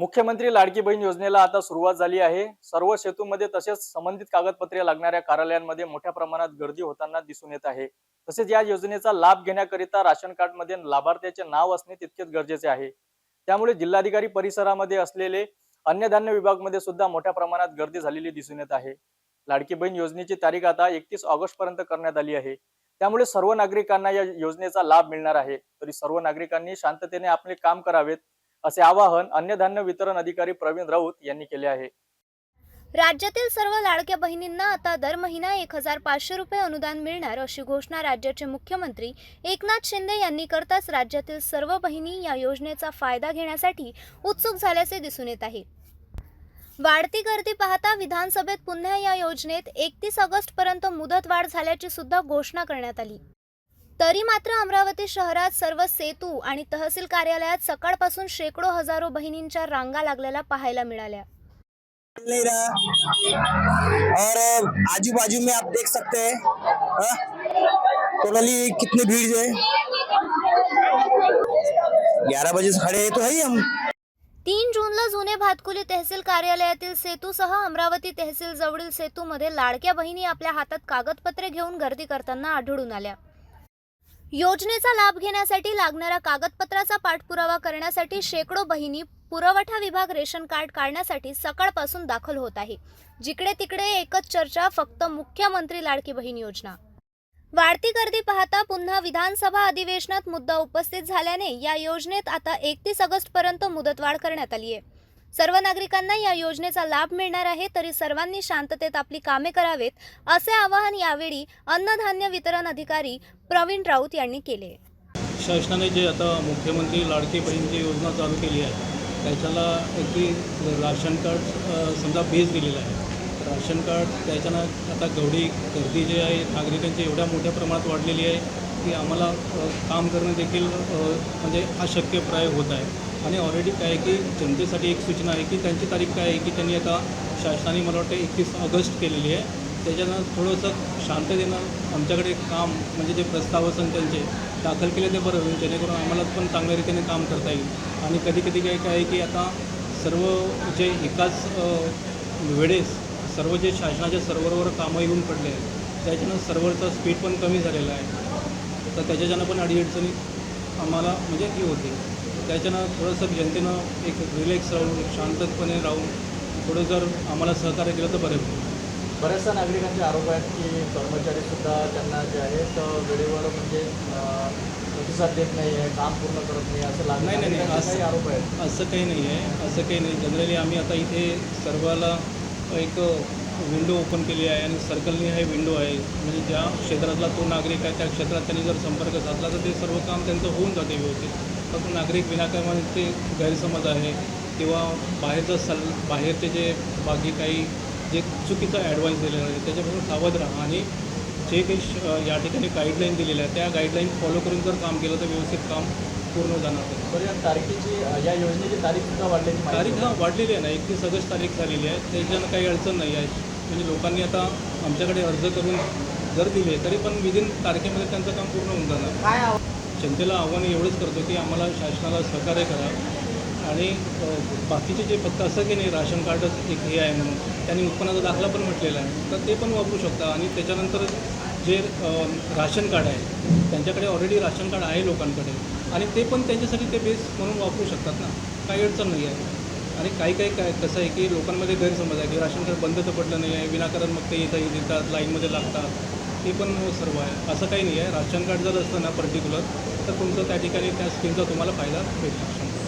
मुख्यमंत्री लाडकी बहीण योजनेला आता सुरुवात झाली आहे. सर्व सेतूमध्ये तसेच संबंधित कागदपत्रे लागणाऱ्या कार्यालयांमध्ये मोठ्या प्रमाणात गर्दी होताना दिसून येत आहे. तसेच या योजनेचा लाभ घेण्याकरिता राशन कार्डमध्ये लाभार्थ्याचे नाव असणे तितकेच गरजेचे आहे. त्यामुळे जिल्हाधिकारी परिसरामध्ये असलेले अन्नधान्य विभागमध्ये सुद्धा मोठ्या प्रमाणात गर्दी झालेली दिसून येत आहे. लाडकी बहीण योजनेची तारीख आता एकतीस ऑगस्ट पर्यंत करण्यात आली आहे. त्यामुळे सर्व नागरिकांना या योजनेचा लाभ मिळणार आहे. तरी सर्व नागरिकांनी शांततेने आपले काम करावेत. असे आवाहन अन्नधान्य वितरण अधिकारी प्रवीण राऊत यांनी केले आहे. राज्यातील सर्व लाडक्या बहिणींना आता दर महिना एक हजार पाचशे रुपये अनुदान मिळणार अशी घोषणा राज्याचे मुख्यमंत्री एकनाथ शिंदे यांनी करताच राज्यातील सर्व बहिणी या योजनेचा फायदा घेण्यासाठी उत्सुक झाल्याचे दिसून येत आहे. वाढती गर्दी पाहता विधानसभेत पुन्हा या योजनेत एकतीस ऑगस्ट पर्यंत मुदतवाढ झाल्याची सुद्धा घोषणा करण्यात आली. तरी मात्र अमरावती शहरात सर्व सेतू आणि तहसील कार्यालयात सकाळपासून शेकडो हजारो बहिणींच्या रांगा लागलेल्या पाहायला मिळाल्या. नहीं रहा और आजू बाजू में आप देख सकते हैं? टोटली कितनी भीड़ है? ग्यारह बजे से खड़े हैं तो है ही हम. तीन जूनला जुने भातकुली तहसील कार्यालयातील सेतूसह अमरावती तहसील जवळील सेतूमध्ये लाडक्या बहिणी आपल्या हातात कागदपत्रे घेऊन गर्दी करताना आढळून आल्या. योजनेचा लाभ घेण्यासाठी लागणाऱ्या कागदपत्राचा पाठपुरावा करण्यासाठी शेकडो बहिणी पुरवठा विभाग रेशन कार्ड काढण्यासाठी सकाळपासून दाखल होत आहे. जिकडे तिकडे एकच चर्चा फक्त मुख्यमंत्री लाडकी बहीण योजना. वाढती गर्दी पाहता पुन्हा विधानसभा अधिवेशनात मुद्दा उपस्थित झाल्याने या योजनेत आता एकतीस ऑगस्ट पर्यंत मुदतवाढ करण्यात आली आहे. सर्व नागरिकांना या योजनेचा लाभ मिळणार आहे तरी सर्वांनी शांततेत आपली कामे करावेत असे आवाहन यावेळी अन्नधान्य वितरण अधिकारी प्रवीण राऊत यांनी केले. शासनाने जे आता मुख्यमंत्री लाडकी बहीणची योजना चालू केली आहे त्याच्याला अगदी राशन कार्ड समजा बेस दिलेला आहे. राशन कार्ड त्याच्यानं आता गवडी गर्दी जी आहे नागरिकांची एवढ्या मोठ्या प्रमाणात वाढलेली आहे की आम्हाला काम करणं देखील म्हणजे अशक्यप्राय होत आहे. आणि ऑलरेडी काय आहे की जनतेसाठी एक सूचना आहे की त्यांची तारीख काय आहे की त्यांनी आता शासनाने मला वाटतं एकतीस ऑगस्ट केलेली आहे. त्याच्यानं थोडंसं शांततेनं आमच्याकडे काम म्हणजे जे प्रस्ताव असेल त्यांचे दाखल केले ते बरं होईल जेणेकरून आम्हाला पण चांगल्या रीतीने काम करता येईल. आणि कधी कधी काय काय आहे की आता सर्व जे एकाच वेळेस सर्व जे शासनाच्या सर्व्हरवर कामं येऊन पडले आहेत त्याच्यानं सर्व्हरचा स्पीड पण कमी झालेला आहे. तर त्याच्याच्यानं पण अडीअडचणी आम्हाला म्हणजे ही होते त्याच्यानं थोडंसं जनतेनं एक रिलॅक्स राहून एक शांतपणे राहून थोडं जर आम्हाला सहकार्य केलं तर बरं होईल. बऱ्याचशा नागरिकांचे आरोप आहेत की कर्मचारी सुद्धा त्यांना जे आहेत अ, वेळेवर म्हणजे प्रतिसाद देत नाही आहे काम पूर्ण करत नाही असं लागलं नाही, नाही, नाही, असं- आरोप आहेत? असं काही नाही आहे. असं काही नाही. जनरली आम्ही आता इथे सर्वाला एक विंडो ओपन केली आहे आणि सर्कलनी हा विंडो आहे. म्हणजे ज्या क्षेत्रातला तो नागरिक आहे त्या क्षेत्रात त्यांनी जर संपर्क साधला तर ते सर्व काम त्यांचं होऊन जाते व्यवस्थित. फक्त नागरिक विनाकारण ते गैरसमज आहे किंवा बाहेरचं सल बाहेरचे जे बाकी काही जे चुकीचा ॲडवाईस दिलेला आहे त्याच्यापासून सावध राहा आणि जे काही श- या ठिकाणी गाईडलाईन दिलेल्या आहे त्या गाईडलाईन फॉलो करून जर काम केलं तर व्यवस्थित काम पूर्ण जाणार आहे बरं या तारखेची या योजनेची तारीख सुद्धा वाढल्याची माहिती तारीख हा वाढलेली आहे ना एकतीस ऑगस्ट तारीख झालेली आहे. त्याच्यानं काही अडचण नाही आहे. म्हणजे लोकांनी आता आमच्याकडे अर्ज करून जर दिले तरी पण विदिन तारखेमध्ये त्यांचं काम पूर्ण होऊन जाणार. काय जनतेला आव्हान एवढंच करतो की आम्हाला शासनाला सहकार्य करा. आणि बाकीचे जे फक्त असं की नाही राशन कार्डच एक हे आहे म्हणून त्यांनी उत्पन्नाचा दाखला पण म्हटलेला आहे. तर ते पण वापरू शकता. आणि त्याच्यानंतर जे राशन कार्ड आहे त्यांच्याकडे ऑलरेडी राशन कार्ड आहे लोकांकडे. आणि ते पण त्यांच्यासाठी ते बेस म्हणून वापरू शकतात ना. काही अडचण नाही आहे. आणि काही काही काय कसं आहे की लोकांमध्ये गैरसमज आहे की राशन कार्ड बंद तर पडलं नाही आहे विनाकारण मग ते इथं देतात लाईनमध्ये लागतात. ते पण सर्व आहे. असं काही नाही आहे. राशन कार्ड जर असतं ना पर्टिक्युलर तर तुमचं त्या ठिकाणी त्या स्कीमचा तुम्हाला फायदा भेटू शकतो.